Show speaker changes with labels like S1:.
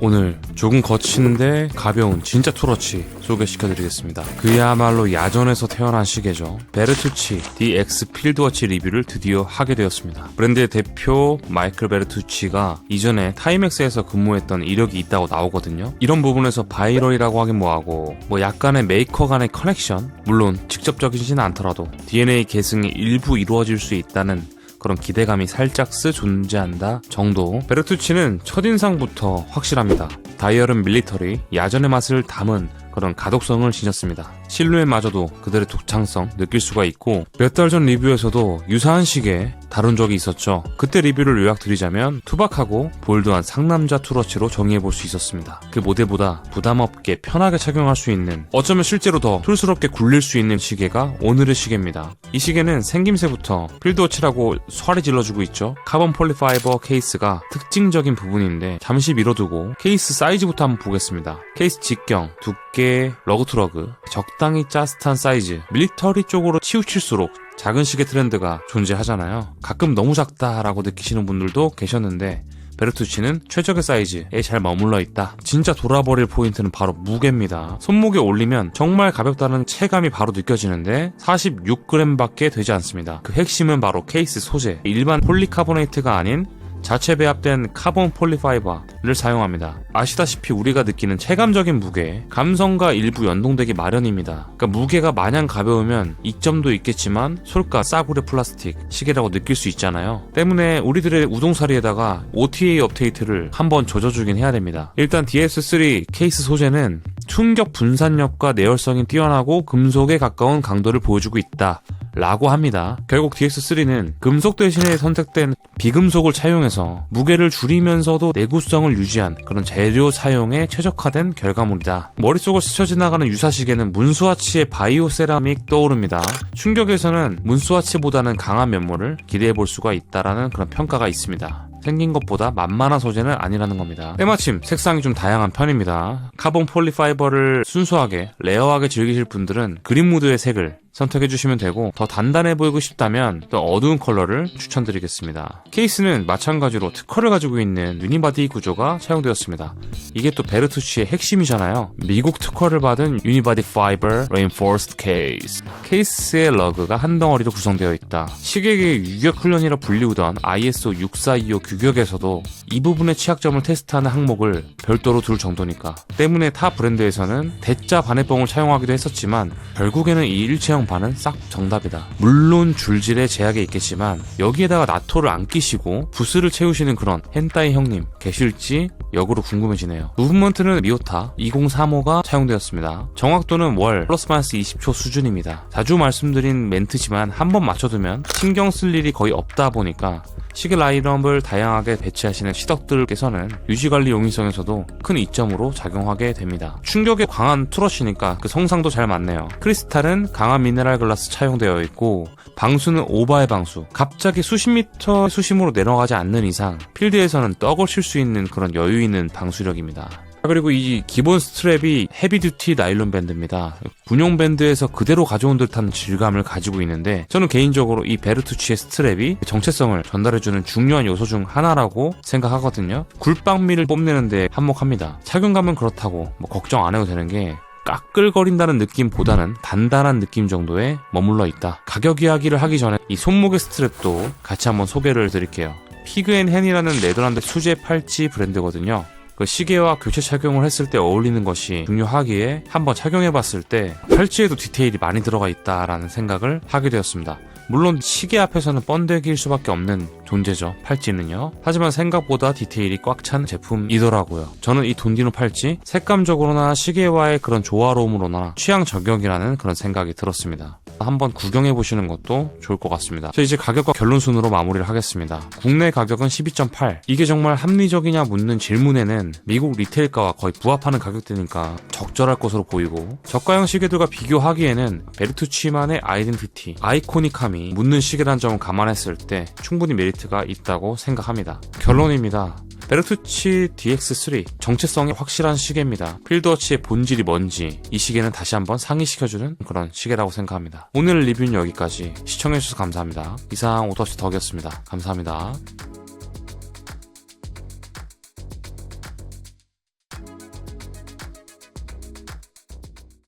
S1: 오늘 조금 거친데 가벼운 진짜 투러치 소개시켜드리겠습니다. 그야말로 야전에서 태어난 시계죠. 베르투치 DX 필드워치 리뷰를 드디어 하게 되었습니다. 브랜드의 대표 마이클 베르투치가 이전에 타이맥스에서 근무했던 이력이 있다고 나오거든요. 이런 부분에서 바이럴이라고 하긴 뭐하고 뭐 약간의 메이커 간의 커넥션 물론 직접적이진 않더라도 DNA 계승이 일부 이루어질 수 있다는 그런 기대감이 살짝스 존재한다 정도. 베르투치는 첫인상부터 확실합니다. 다이얼은 밀리터리, 야전의 맛을 담은 그런 가독성을 지녔습니다. 실루엣마저도 그들의 독창성 느낄 수가 있고 몇 달 전 리뷰에서도 유사한 시계 다룬 적이 있었죠. 그때 리뷰를 요약드리자면 투박하고 볼드한 상남자 투러치로 정의해볼 수 있었습니다. 그 모델보다 부담없게 편하게 착용할 수 있는 어쩌면 실제로 더 툴스럽게 굴릴 수 있는 시계가 오늘의 시계입니다. 이 시계는 생김새부터 필드워치라고 소리 질러주고 있죠. 카본 폴리파이버 케이스가 특징적인 부분인데 잠시 미뤄두고 케이스 사이즈부터 한번 보겠습니다. 케이스 직경, 두께, 러그트러그, 적당 히 짜릿한 사이즈, 밀리터리 쪽으로 치우칠수록 작은 시계 트렌드가 존재하잖아요. 가끔 너무 작다라고 느끼시는 분들도 계셨는데 베르투치는 최적의 사이즈에 잘 머물러 있다. 진짜 돌아버릴 포인트는 바로 무게입니다. 손목에 올리면 정말 가볍다는 체감이 바로 느껴지는데 46g밖에 되지 않습니다. 그 핵심은 바로 케이스 소재. 일반 폴리카보네이트가 아닌 자체 배합된 카본 폴리파이버를 사용합니다. 아시다시피 우리가 느끼는 체감적인 무게, 감성과 일부 연동되기 마련입니다. 그러니까 무게가 마냥 가벼우면 이점도 있겠지만 솔가 싸구려 플라스틱 시계라고 느낄 수 있잖아요. 때문에 우리들의 우동사리에다가 OTA 업데이트를 한번 조져주긴 해야 됩니다. 일단 DS3 케이스 소재는 충격 분산력과 내열성이 뛰어나고 금속에 가까운 강도를 보여주고 있다. 라고 합니다. 결국 DX3는 금속 대신에 선택된 비금속을 차용해서 무게를 줄이면서도 내구성을 유지한 그런 재료 사용에 최적화된 결과물이다. 머릿속을 스쳐 지나가는 유사시계는 문수아치의 바이오 세라믹 떠오릅니다. 충격에서는 문수아치보다는 강한 면모를 기대해 볼 수가 있다라는 그런 평가가 있습니다. 생긴 것보다 만만한 소재는 아니라는 겁니다. 때마침 색상이 좀 다양한 편입니다. 카본 폴리파이버를 순수하게 레어하게 즐기실 분들은 그린 무드의 색을 선택해 주시면 되고 더 단단해 보이고 싶다면 또 어두운 컬러를 추천드리겠습니다. 케이스는 마찬가지로 특허를 가지고 있는 유니바디 구조가 사용되었습니다. 이게 또 베르투치의 핵심이잖아요. 미국 특허를 받은 유니바디 파이버 레인포스트 케이스. 케이스의 러그가 한 덩어리로 구성되어 있다. 시계계 유격 훈련이라 불리우던 ISO 6425 규격에서도 이 부분의 취약점을 테스트하는 항목을 별도로 둘 정도니까. 때문에 타 브랜드에서는 대자 반해봉을 사용하기도 했었지만 결국에는 이 일체형 반은 싹 정답이다. 물론 줄질의 제약이 있겠지만 여기에다가 나토를 안 끼시고 부스를 채우시는 그런 헨타이 형님 계실지 역으로 궁금해지네요. 무브먼트는 미오타 2035가 사용되었습니다. 정확도는 월 플러스 마이너스 20초 수준입니다. 자주 말씀드린 멘트지만 한 번 맞춰두면 신경 쓸 일이 거의 없다 보니까 시계 라인업을 다양하게 배치하시는 시덕들께서는 유지관리 용이성에서도 큰 이점으로 작용하게 됩니다. 충격에 강한 투러시니까 그 성상도 잘 맞네요. 크리스탈은 강한 미네랄 글라스 차용되어 있고 방수는 오바의 방수. 갑자기 수십 미터 수심으로 내려가지 않는 이상 필드에서는 떡을 칠 수 있는 그런 여유 있는 방수력입니다. 그리고 이 기본 스트랩이 헤비듀티 나일론 밴드입니다. 군용 밴드에서 그대로 가져온 듯한 질감을 가지고 있는데 저는 개인적으로 이 베르투치의 스트랩이 정체성을 전달해주는 중요한 요소 중 하나라고 생각하거든요. 굴빵미를 뽐내는데 한몫합니다. 착용감은 그렇다고 뭐 걱정 안 해도 되는 게 까끌거린다는 느낌보다는 단단한 느낌 정도에 머물러 있다. 가격 이야기를 하기 전에 이 손목의 스트랩도 같이 한번 소개를 드릴게요. 피그앤헨이라는 네덜란드 수제 팔찌 브랜드거든요. 그 시계와 교체 착용을 했을 때 어울리는 것이 중요하기에 한번 착용해봤을 때 팔찌에도 디테일이 많이 들어가 있다라는 생각을 하게 되었습니다. 물론 시계 앞에서는 번데기일 수밖에 없는 존재죠. 팔찌는요. 하지만 생각보다 디테일이 꽉 찬 제품이더라고요. 저는 이 돈디노 팔찌 색감적으로나 시계와의 그런 조화로움으로나 취향 저격이라는 그런 생각이 들었습니다. 한번 구경해 보시는 것도 좋을 것 같습니다. 자 이제 가격과 결론 순으로 마무리를 하겠습니다. 국내 가격은 12.8. 이게 정말 합리적이냐 묻는 질문에는 미국 리테일가와 거의 부합하는 가격대니까 적절할 것으로 보이고 저가형 시계들과 비교하기에는 베르투치만의 아이덴티티, 아이코닉함이 묻는 시계란 점을 감안했을 때 충분히 메리트가 있다고 생각합니다. 결론입니다. 베르투치 DX3 정체성이 확실한 시계입니다. 필드워치의 본질이 뭔지 이 시계는 다시 한번 상기시켜주는 그런 시계라고 생각합니다. 오늘 리뷰는 여기까지 시청해주셔서 감사합니다. 이상 오더시 덕이었습니다. 감사합니다.